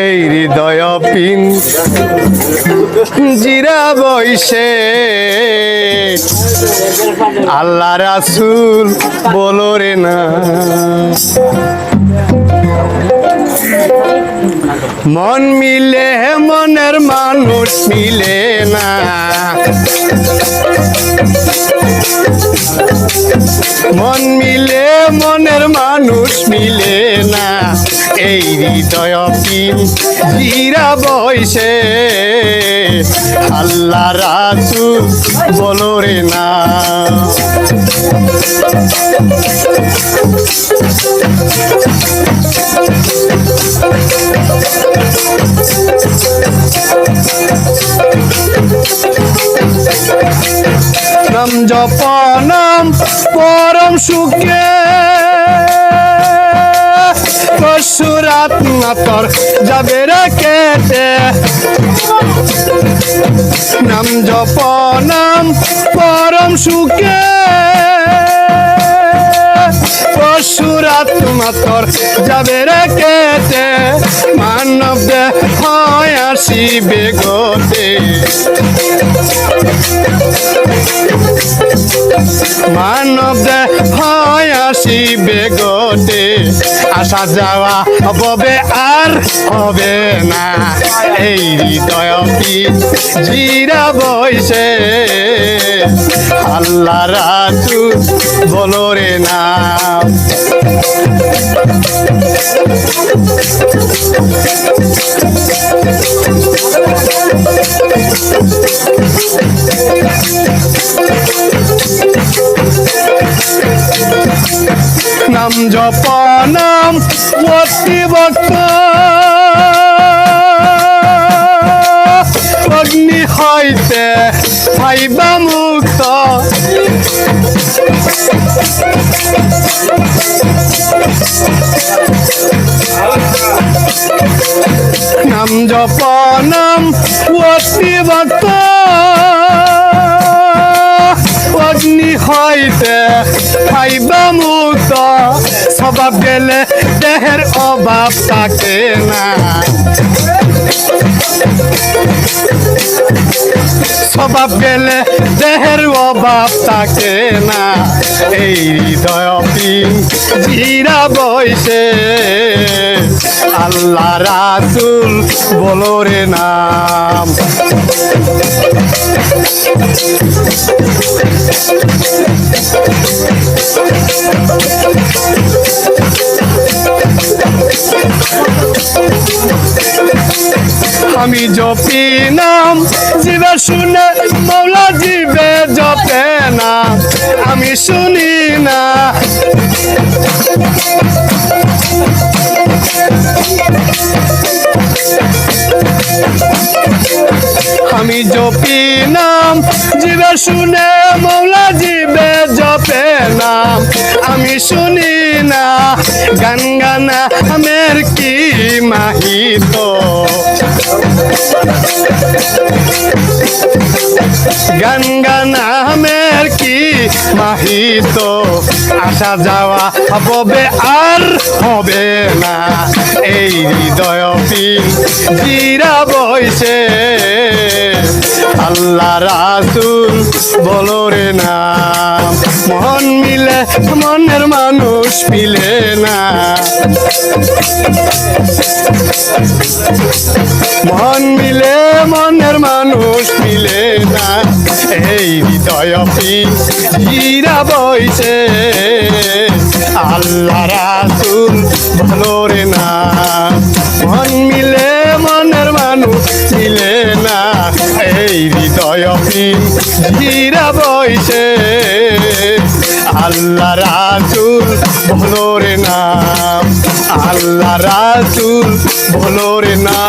এই হৃদয় পিন জিরা বইসে আল্লাহ রাসুল বলো রে না। মন মিলে, মনের মানুষ মিলে না। মন মিলে, মনের মানুষ মিলে হৃদয় পিন জিরা বইসে আল্লাহ রাসুল বলো রে না। নাম জপনাম পরম সুখে। পশুরাত নাতর যাবে কেটে। নাম জপনাম পরম সুখে। পশুরাত মাতর যাবে কেটে। মানব দে হয় আসিবে গতে। মানব দে হয় আসিবে গতে আসা যাওয়া হবে আর হবে না। এই হৃদয় জিরা বইসে আল্লাহ রাতু বলো না নাম জপ নাম অতি ভক্ত অগ্নি হইতে পাইবা মুক্ত। নাম জপ নাম অতি ভক্ত অগ্নি হইতে পাইবা মুক্ত স্বভাব গেলে দেহের অভাব থাকে না। স্বভাব গেলে দেহের অভাব থাকে না। এই হৃদয় জিরা বইসে আল্লাহ রাসুল বলো রে নাম। আমি জপি নাম, জীবে শুনে মৌলা জীবে জপে না আমি শুনি না। আমি জপি নাম, জীবে শুনে মৌলা জীবে জপে নাম, আমি শুনি না। গান গানা আমের কি মাহিত? গান নামের কি তো আসা যাওয়া হবে আর হবে না। এই হৃদয় জিরা বইসে আল্লাহ রাসুল, বলো রে না। মন মিলে, মনের মানুষ মিলে না। মন মিলে, মনের মানুষ মিলে না। এই হৃদয় জিরা বইছে। আল্লাহ রাসুল ভালো রে না। মন মিলে জিরা বইছে। আল্লাহ রাসুল ভোলোর নাম। আল্লাহ রাসুল ভোলোর রে না